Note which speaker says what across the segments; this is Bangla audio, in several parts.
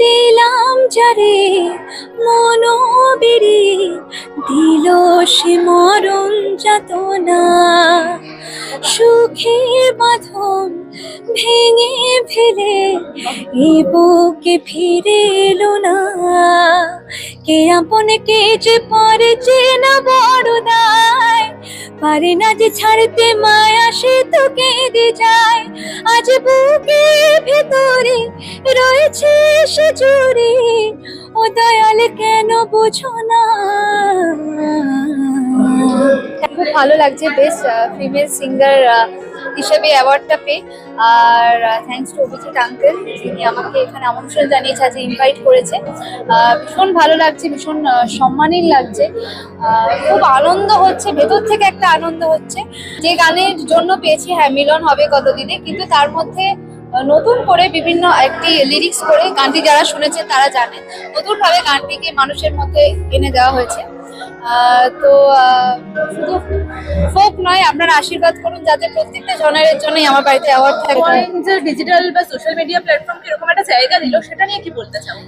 Speaker 1: দিলাম যারে মনোবিরি দিল সে মরণ যাতনা। সুখের বাঁধন ভেঙে ফেলে এ বুকে ফিরে এলো না। কে আপন কে যে পরে চেনা বড় দায় পারে না যে ছাড়তে মায়া, সে তো কেঁদে যায়। আজ বুকে ভেতরে রয়েছে সে জুড়ে ও দয়াল, কেন বোঝো না? ভালো লাগছে। বেস্ট ফিমেল সিঙ্গার হিসেবে অ্যাওয়ার্ডটা পেয়ে। আর থ্যাঙ্কস টু অভিজিৎ আঙ্কেল যিনি আমাকে এখানে আমন্ত্রণ জানিয়েছে আজ ইনভাইট করেছে। ভীষণ ভালো লাগছে ভীষণ আহ, সম্মানীন লাগছে। খুব আনন্দ হচ্ছে ভেতর থেকে একটা আনন্দ হচ্ছে। যে গানের জন্য পেয়েছি হ্যাঁ মিলন হবে কতদিনে কিন্তু তার মধ্যে নতুন করে বিভিন্ন একটি লিরিক্স করে গানটি যারা শুনেছে তারা জানে নতুনভাবে গানটিকে মানুষের মধ্যে এনে দেওয়া হয়েছে। তো শুধু ফোক নয় আপনারা আশীর্বাদ করুন যাতে প্রত্যেকটা জনের জন্যই আমার বাড়িতে অ্যাওয়ার্ড থাকে
Speaker 2: যে ডিজিটাল বা সোশ্যাল মিডিয়া প্ল্যাটফর্মকে এরকম একটা জায়গা দিল সেটা নিয়ে কি বলতে চাও?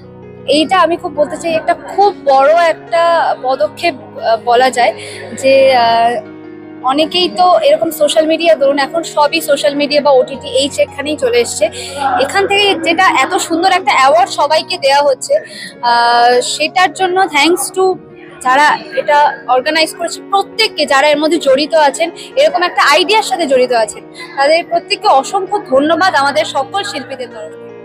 Speaker 1: এইটা আমি খুব বলতে চাই একটা খুব বড় একটা পদক্ষেপ বলা যায় যে অনেকেই তো এরকম সোশ্যাল মিডিয়া ধরুন এখন সবই সোশ্যাল মিডিয়া বা ওটিটি এই এখানেই চলে এসছে। এখান থেকে যেটা এত সুন্দর একটা অ্যাওয়ার্ড সবাইকে দেওয়া হচ্ছে সেটার জন্য থ্যাঙ্কস টু যারা এটা অর্গানাইজ করেছে, প্রত্যেককে যারা এর মধ্যে জড়িত আছেন, এরকম একটা আইডিয়ার সাথে জড়িত আছেন, তাদের প্রত্যেককে অসংখ্য ধন্যবাদ আমাদের সকল শিল্পীদের তরফ থেকে।